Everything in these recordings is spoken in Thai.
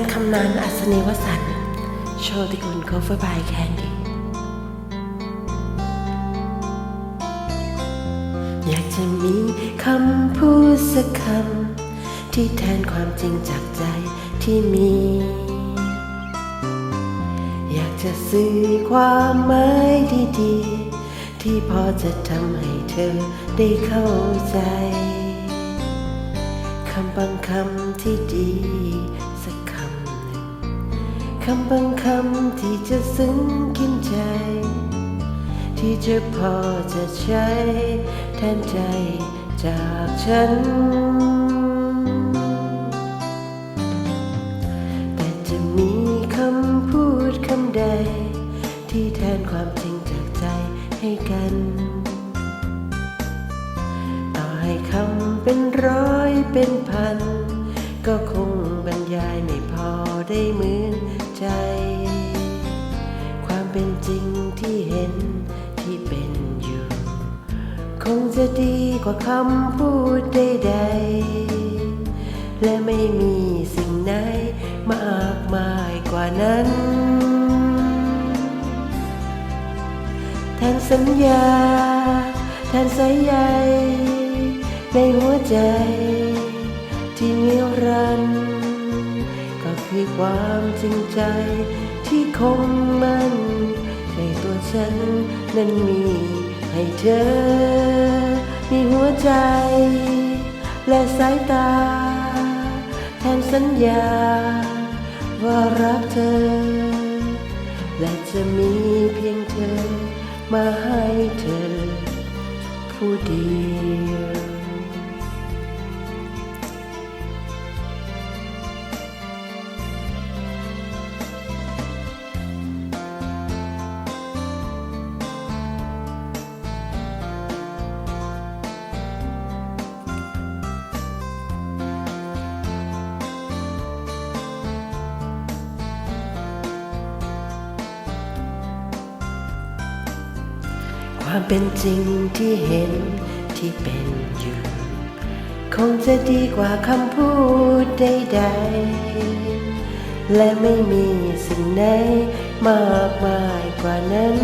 นคำนานอัศนีวสันต์โชติกุล cover by Candy อยากจะมีคำพูดสักคำ ที่แทนความจริงจากใจที่มี อยากจะสื่อความหมายดีๆ ที่พอจะทำให้เธอได้เข้าใจคำบางคำที่ดี คำบางคำที่จะซึ้งกินใจ ที่จะพอจะใช้แทนใจจากฉัน แต่จะมีคำพูดคำใด ที่แทนความจริงจากใจให้กัน ต่อให้คำเป็นร้อยเป็นพัน ก็คง จะดีกว่าคำพูดใดๆ และไม่มีสิ่งไหนมากมายกว่านั้น แทนสัญญา แทนสายใยในหัวใจ ที่นิรันดร์ก็คือความจริงใจที่คงมันในตัวฉันนั้นมี ให้เธอ มีหัวใจ และสายตา แทนสัญญา ว่ารักเธอ และจะมีเพียงเธอ มาให้เธอ ผู้เดียว ความเป็นจริงที่เห็นที่เป็นอยู่ คงจะดีกว่าคำพูดใดๆ และไม่มีสิ่งไหนมากมายกว่านั้น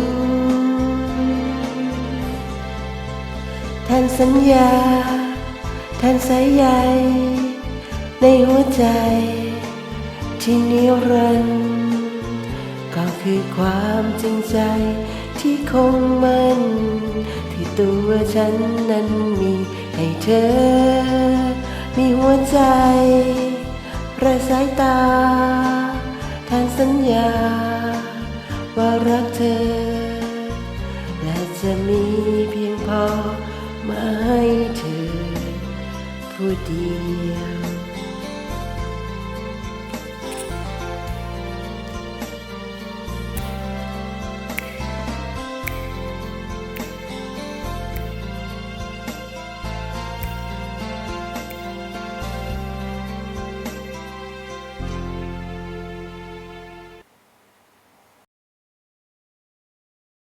แทนสัญญาแทนสายใยในหัวใจ ที่นิรันดร์ก็คือความจริงใจ ที่คงมันที่ตัวฉันนั้นมีให้เธอ มีหัวใจและสายตาแทนสัญญา ว่ารักเธอ และจะมีเพียงพอมาให้เธอผู้เดียว